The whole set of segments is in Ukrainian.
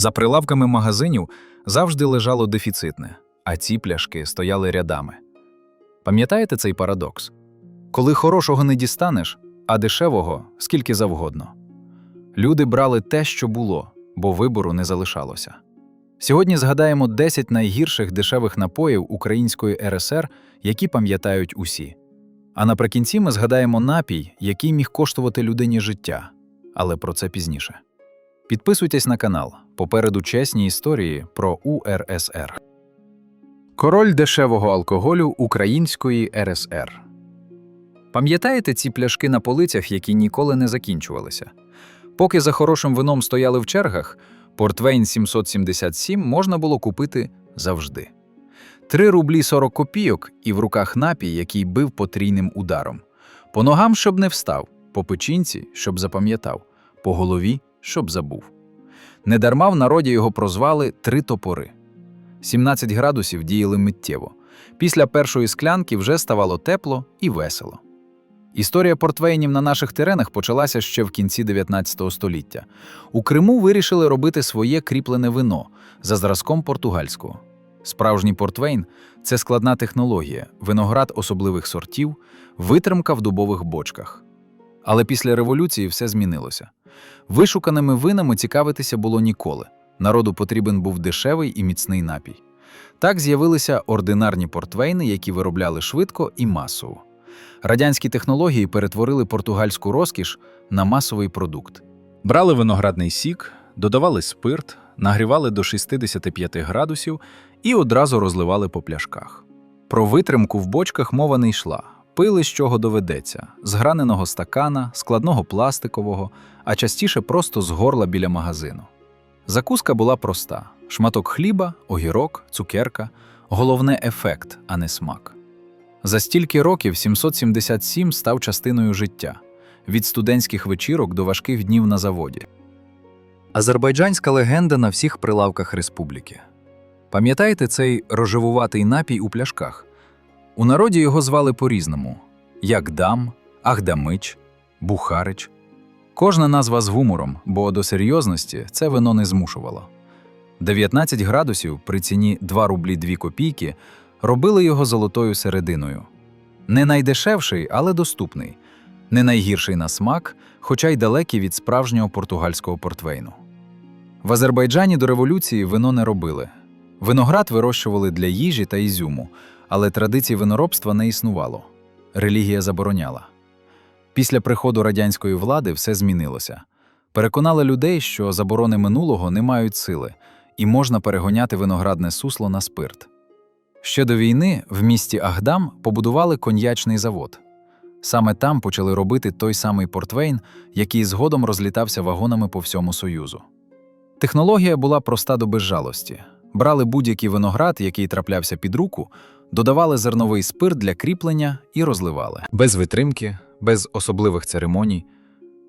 За прилавками магазинів завжди лежало дефіцитне, а ці пляшки стояли рядами. Пам'ятаєте цей парадокс? Коли хорошого не дістанеш, а дешевого скільки завгодно. Люди брали те, що було, бо вибору не залишалося. Сьогодні згадаємо 10 найгірших дешевих напоїв Української РСР, які пам'ятають усі. А наприкінці ми згадаємо напій, який міг коштувати людині життя, але про це пізніше. Підписуйтесь на канал. Попереду чесні історії про УРСР. Король дешевого алкоголю Української РСР. Пам'ятаєте ці пляшки на полицях, які ніколи не закінчувалися? Поки за хорошим вином стояли в чергах, портвейн 777 можна було купити завжди. 3 рублі 40 копійок і в руках напій, який бив потрійним ударом. По ногам, щоб не встав, по печінці, щоб запам'ятав, по голові, щоб забув. Недарма в народі його прозвали три топори. 17 градусів діяли миттєво. Після першої склянки вже ставало тепло і весело. Історія портвейнів на наших теренах почалася ще в кінці 19 століття. У Криму вирішили робити своє кріплене вино за зразком португальського. Справжній портвейн це складна технологія, виноград особливих сортів, витримка в дубових бочках. Але після революції все змінилося. Вишуканими винами цікавитися було ніколи. Народу потрібен був дешевий і міцний напій. Так з'явилися ординарні портвейни, які виробляли швидко і масово. Радянські технології перетворили португальську розкіш на масовий продукт. Брали виноградний сік, додавали спирт, нагрівали до 65 градусів і одразу розливали по пляшках. Про витримку в бочках мова не йшла. Пили з чого доведеться: з граненого стакана, складного пластикового, а частіше просто з горла біля магазину. Закуска була проста: шматок хліба, огірок, цукерка, головне ефект, а не смак. За стільки років 777 став частиною життя від студентських вечірок до важких днів на заводі. Азербайджанська легенда на всіх прилавках республіки. Пам'ятаєте цей рожевуватий напій у пляшках? У народі його звали по-різному: Ягдам, Ахдамич, Бухарич. Кожна назва з гумором, бо до серйозності це вино не змушувало. 19 градусів при ціні 2 рублі 2 копійки робили його золотою серединою. Не найдешевший, але доступний, не найгірший на смак, хоча й далекий від справжнього португальського портвейну. В Азербайджані до революції вино не робили. Виноград вирощували для їжі та ізюму, але традицій виноробства не існувало. Релігія забороняла. Після приходу радянської влади все змінилося. Переконали людей, що заборони минулого не мають сили, і можна перегоняти виноградне сусло на спирт. Ще до війни в місті Агдам побудували коньячний завод. Саме там почали робити той самий портвейн, який згодом розлітався вагонами по всьому Союзу. Технологія була проста до безжалості. Брали будь-який виноград, який траплявся під руку, додавали зерновий спирт для кріплення і розливали. Без витримки, без особливих церемоній.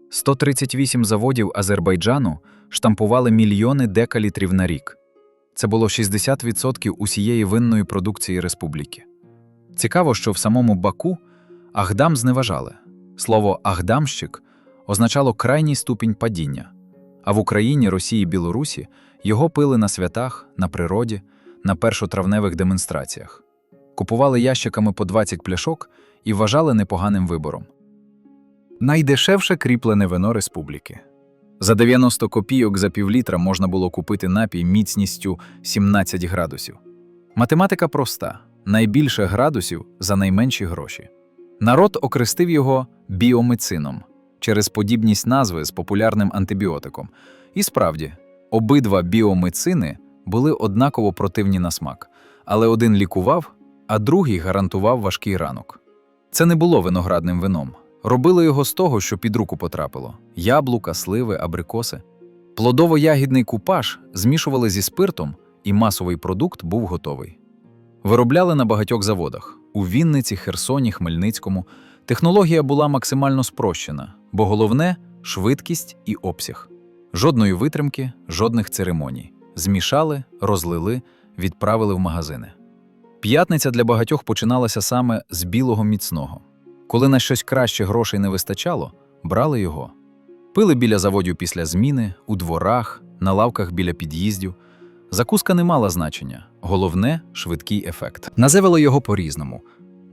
138 заводів Азербайджану штампували мільйони декалітрів на рік. Це було 60% усієї винної продукції республіки. Цікаво, що в самому Баку Ахдам зневажали. Слово Ахдамщик означало крайній ступінь падіння, а в Україні, Росії Білорусі його пили на святах, на природі, на першотравневих демонстраціях. Купували ящиками по 20 пляшок і вважали непоганим вибором. Найдешевше кріплене вино республіки. За 90 копійок за півлітра можна було купити напій міцністю 17 градусів. Математика проста: найбільше градусів за найменші гроші. Народ окрестив його біомицином через подібність назви з популярним антибіотиком. І справді, обидва біомицини були однаково противні на смак, але один лікував, а другий гарантував важкий ранок. Це не було виноградним вином. Робили його з того, що під руку потрапило: яблука, сливи, абрикоси. Плодово-ягідний купаж змішували зі спиртом, і масовий продукт був готовий. Виробляли на багатьох заводах у Вінниці, Херсоні, Хмельницькому. Технологія була максимально спрощена, бо головне швидкість і обсяг. Жодної витримки, жодних церемоній. Змішали, розлили, відправили в магазини. П'ятниця для багатьох починалася саме з білого міцного. Коли на щось краще грошей не вистачало, брали його. Пили біля заводів після зміни, у дворах, на лавках біля під'їздів. Закуска не мала значення, головне швидкий ефект. Називали його по-різному: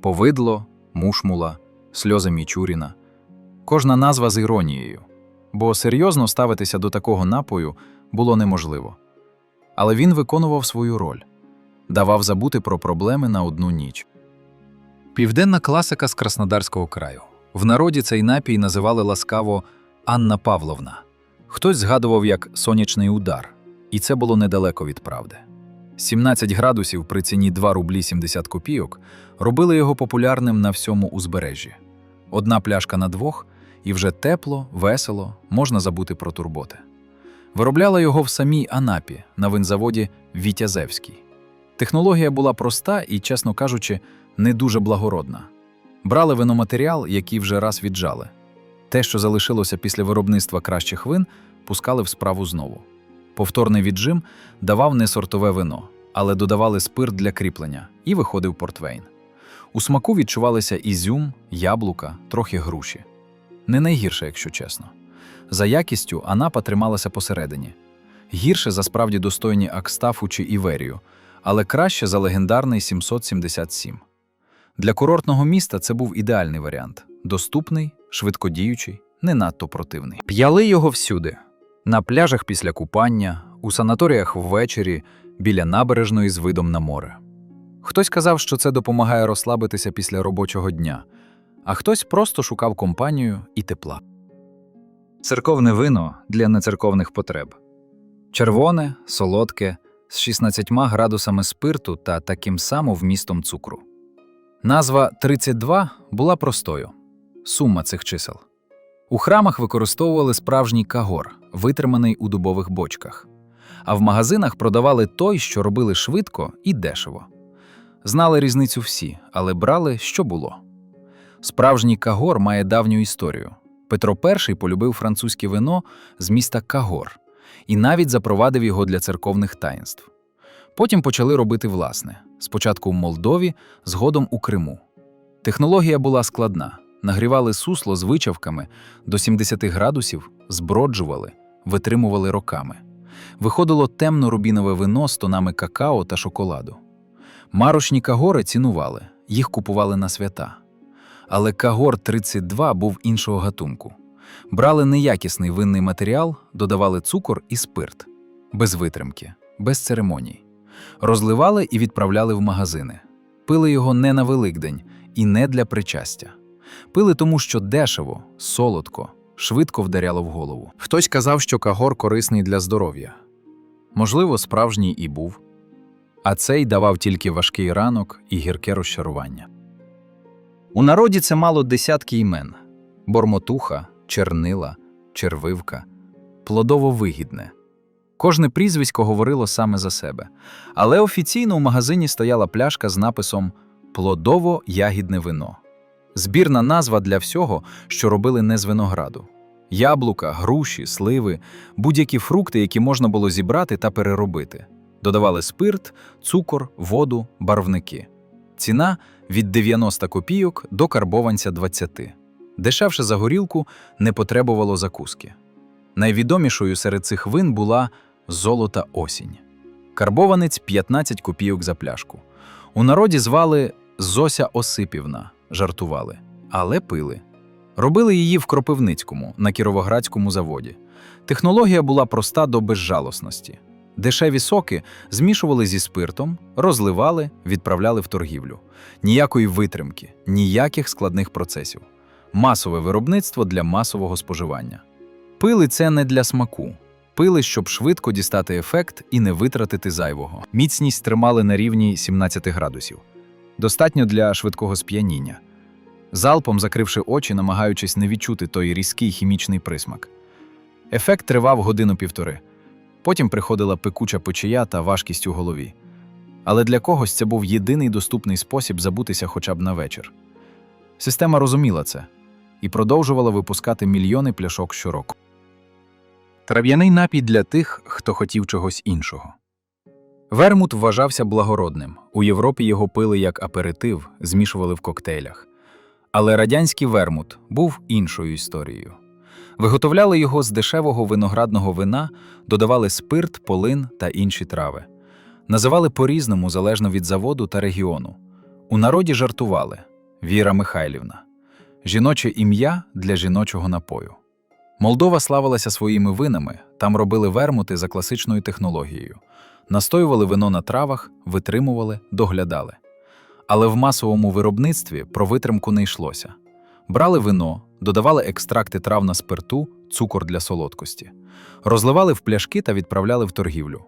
повидло, мушмула, сльози Мічуріна. Кожна назва з іронією, бо серйозно ставитися до такого напою було неможливо. Але він виконував свою роль, давав забути про проблеми на одну ніч. Південна класика з Краснодарського краю. В народі цей напій називали ласкаво Анна Павловна. Хтось згадував як сонячний удар, і це було недалеко від правди. 17 градусів при ціні 2 рублі 70 копійок робили його популярним на всьому узбережжі. Одна пляшка на двох, і вже тепло, весело, можна забути про турботи. Виробляла його в самій Анапі на винзаводі Вітязевський. Технологія була проста і, чесно кажучи, не дуже благородна. Брали виноматеріал, який вже раз віджали. Те, що залишилося після виробництва кращих вин, пускали в справу знову. Повторний віджим давав не сортове вино, але додавали спирт для кріплення, і виходив портвейн. У смаку відчувалися ізюм, яблука, трохи груші. Не найгірше, якщо чесно. За якістю Анапа трималася посередині. Гірше за справді достойні Акстафу чи Іверію, але краще за легендарний 777. Для курортного міста це був ідеальний варіант доступний, швидкодіючий, не надто противний. П'яли його всюди: на пляжах після купання, у санаторіях ввечері, біля набережної з видом на море. Хтось казав, що це допомагає розслабитися після робочого дня, а хтось просто шукав компанію і тепла. Церковне вино для нецерковних потреб. Червоне, солодке, з 16 градусами спирту та таким самим вмістом цукру. Назва 32 була простою сума цих чисел. У храмах використовували справжній кагор, витриманий у дубових бочках, а в магазинах продавали той, що робили швидко і дешево. Знали різницю всі, але брали, що було. Справжній кагор має давню історію. Петро І полюбив французьке вино з міста Кагор і навіть запровадив його для церковних таїнств. Потім почали робити власне спочатку в Молдові, згодом у Криму. Технологія була складна. Нагрівали сусло з вичавками до 70 градусів, зброджували, витримували роками. Виходило темно-рубінове вино з тонами какао та шоколаду. Марочні кагори цінували, їх купували на свята. Але кагор 32 був іншого гатунку. Брали неякісний винний матеріал, додавали цукор і спирт, без витримки, без церемоній. Розливали і відправляли в магазини. Пили його не на Великдень і не для причастя. Пили тому, що дешево, солодко, швидко вдаряло в голову. Хтось казав, що кагор корисний для здоров'я. Можливо, справжній і був. А цей давав тільки важкий ранок і гірке розчарування. У народі це мало десятки імен: бормотуха, чернила, червивка, плодово-вигідне. Кожне прізвисько говорило саме за себе, але офіційно у магазині стояла пляшка з написом Плодово-ягідне вино. Збірна назва для всього, що робили не з винограду. Яблука, груші, сливи, будь-які фрукти, які можна було зібрати та переробити. Додавали спирт, цукор, воду, барвники. Ціна від 90 копійок до карбованця 20. Дешевше за горілку не потребувало закуски. Найвідомішою серед цих вин була золота осінь. Карбованець 15 копійок за пляшку. У народі звали Зося Осипівна, жартували, але пили. Робили її в Кропивницькому на Кіровоградському заводі. Технологія була проста до безжалосності. Дешеві соки змішували зі спиртом, розливали, відправляли в торгівлю. Ніякої витримки, ніяких складних процесів. Масове виробництво для масового споживання. Пили це не для смаку. Пили, щоб швидко дістати ефект і не витратити зайвого. Міцність тримали на рівні 17 градусів. Достатньо для швидкого сп'яніння. Залпом закривши очі, намагаючись не відчути той різкий хімічний присмак. Ефект тривав годину-півтори. Потім приходила пекуча печія та важкість у голові. Але для когось це був єдиний доступний спосіб забутися хоча б на вечір. Система розуміла це і продовжувала випускати мільйони пляшок щороку. Трав'яний напій для тих, хто хотів чогось іншого. Вермут вважався благородним. У Європі його пили як аперитив, змішували в коктейлях. Але радянський вермут був іншою історією. Виготовляли його з дешевого виноградного вина, додавали спирт, полин та інші трави. Називали по-різному залежно від заводу та регіону. У народі жартували Віра Михайлівна, жіноче ім'я для жіночого напою. Молдова славилася своїми винами, там робили вермути за класичною технологією, настоювали вино на травах, витримували, доглядали. Але в масовому виробництві про витримку не йшлося. Брали вино, додавали екстракти трав на спирту, цукор для солодкості, розливали в пляшки та відправляли в торгівлю.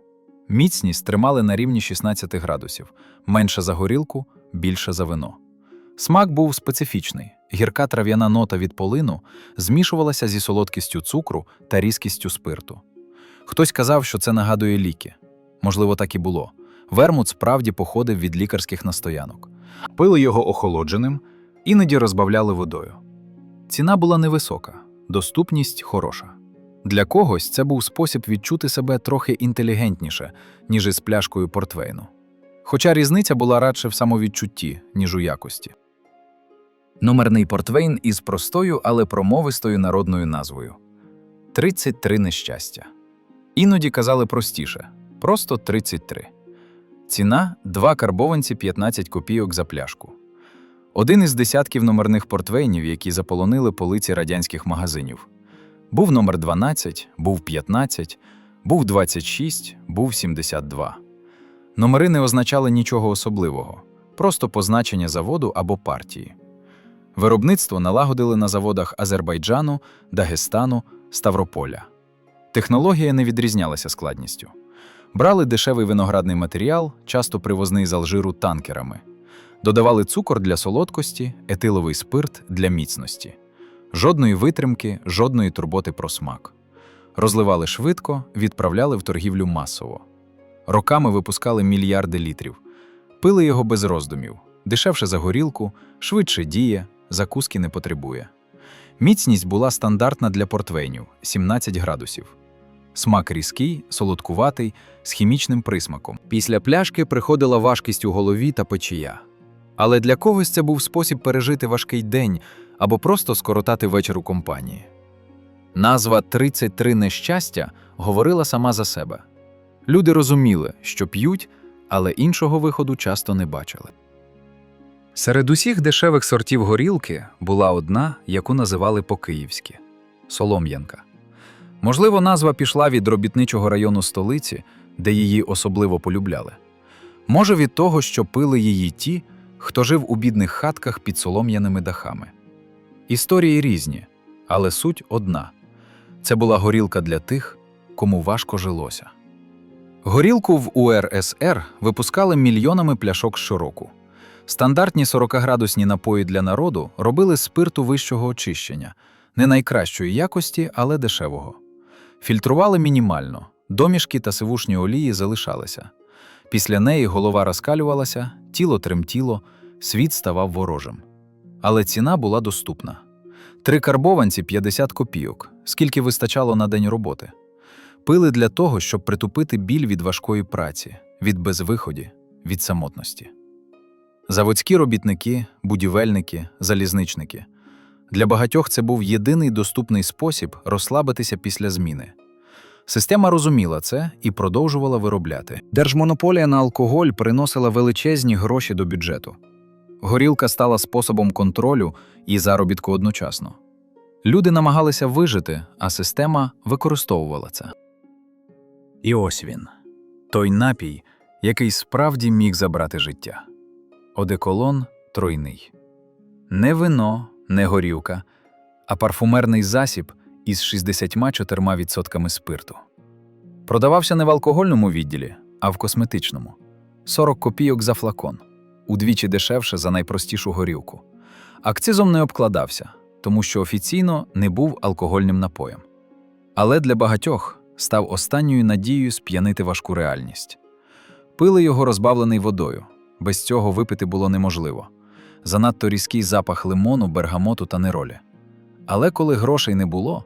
Міцність тримали на рівні 16 градусів, менше за горілку, більше за вино. Смак був специфічний. Гірка трав'яна нота від полину змішувалася зі солодкістю цукру та різкістю спирту. Хтось казав, що це нагадує ліки. Можливо, так і було. Вермут справді походив від лікарських настоянок. Пили його охолодженим, іноді розбавляли водою. Ціна була невисока, доступність хороша. Для когось це був спосіб відчути себе трохи інтелігентніше, ніж із пляшкою портвейну. Хоча різниця була радше в самовідчутті, ніж у якості. Номерний портвейн із простою, але промовистою народною назвою 33 нещастя. Іноді казали простіше просто 33. Ціна 2 карбованці 15 копійок за пляшку. Один із десятків номерних портвейнів, які заполонили полиці радянських магазинів. Був номер 12, був 15, був 26, був 72. Номери не означали нічого особливого, просто позначення заводу або партії. Виробництво налагодили на заводах Азербайджану, Дагестану, Ставрополя. Технологія не відрізнялася складністю. Брали дешевий виноградний матеріал, часто привозний з Алжиру танкерами. Додавали цукор для солодкості, етиловий спирт для міцності. Жодної витримки, жодної турботи про смак. Розливали швидко, відправляли в торгівлю масово. Роками випускали мільярди літрів. Пили його без роздумів. Дешевше за горілку, швидше діє, закуски не потребує. Міцність була стандартна для портвейнів 17 градусів. Смак різкий, солодкуватий, з хімічним присмаком. Після пляшки приходила важкість у голові та печія. Але для когось це був спосіб пережити важкий день або просто скоротати вечір у компанії. Назва «33 нещастя говорила сама за себе. Люди розуміли, що п'ють, але іншого виходу часто не бачили. Серед усіх дешевих сортів горілки була одна, яку називали по-київськи солом'янка. Можливо, назва пішла від робітничого району столиці, де її особливо полюбляли. Може, від того, що пили її ті, хто жив у бідних хатках під солом'яними дахами. Історії різні, але суть одна це була горілка для тих, кому важко жилося. Горілку в УРСР випускали мільйонами пляшок щороку. Стандартні 40-градусні напої для народу робили спирту вищого очищення, не найкращої якості, але дешевого. Фільтрували мінімально, домішки та сивушні олії залишалися. Після неї голова розкалювалася, тіло тремтіло, світ ставав ворожим. Але ціна була доступна. Три карбованці 50 копійок, скільки вистачало на день роботи. Пили для того, щоб притупити біль від важкої праці, від безвиході, від самотності. Заводські робітники, будівельники, залізничники. Для багатьох це був єдиний доступний спосіб розслабитися після зміни. Система розуміла це і продовжувала виробляти. Держмонополія на алкоголь приносила величезні гроші до бюджету. Горілка стала способом контролю і заробітку одночасно. Люди намагалися вижити, а система використовувала це. І ось він той напій, який справді міг забрати життя. Одеколон тройний. Не вино, не горілка, а парфумерний засіб із 64% спирту. Продавався не в алкогольному відділі, а в косметичному 40 копійок за флакон, удвічі дешевше за найпростішу горілку. Акцизом не обкладався, тому що офіційно не був алкогольним напоєм. Але для багатьох став останньою надією сп'янити важку реальність. Пили його розбавлений водою. Без цього випити було неможливо. Занадто різкий запах лимону, бергамоту та неролі. Але коли грошей не було,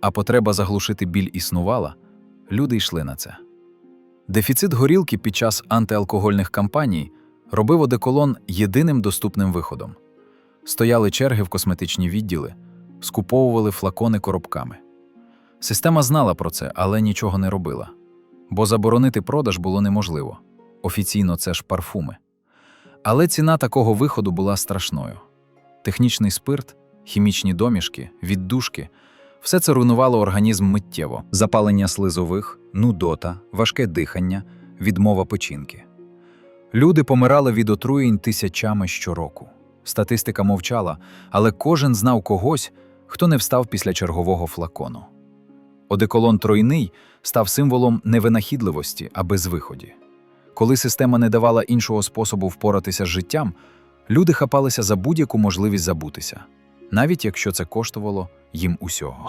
а потреба заглушити біль існувала, люди йшли на це. Дефіцит горілки під час антиалкогольних кампаній робив одеколон єдиним доступним виходом. Стояли черги в косметичні відділи, скуповували флакони коробками. Система знала про це, але нічого не робила. Бо заборонити продаж було неможливо. Офіційно це ж парфуми. Але ціна такого виходу була страшною. Технічний спирт, хімічні домішки, віддушки все це руйнувало організм миттєво. Запалення слизових, нудота, важке дихання, відмова печінки. Люди помирали від отруєнь тисячами щороку. Статистика мовчала, але кожен знав когось, хто не встав після чергового флакону. Одеколон тройний став символом не винахідливості, а безвиході. Коли система не давала іншого способу впоратися з життям, люди хапалися за будь-яку можливість забутися, навіть якщо це коштувало їм усього.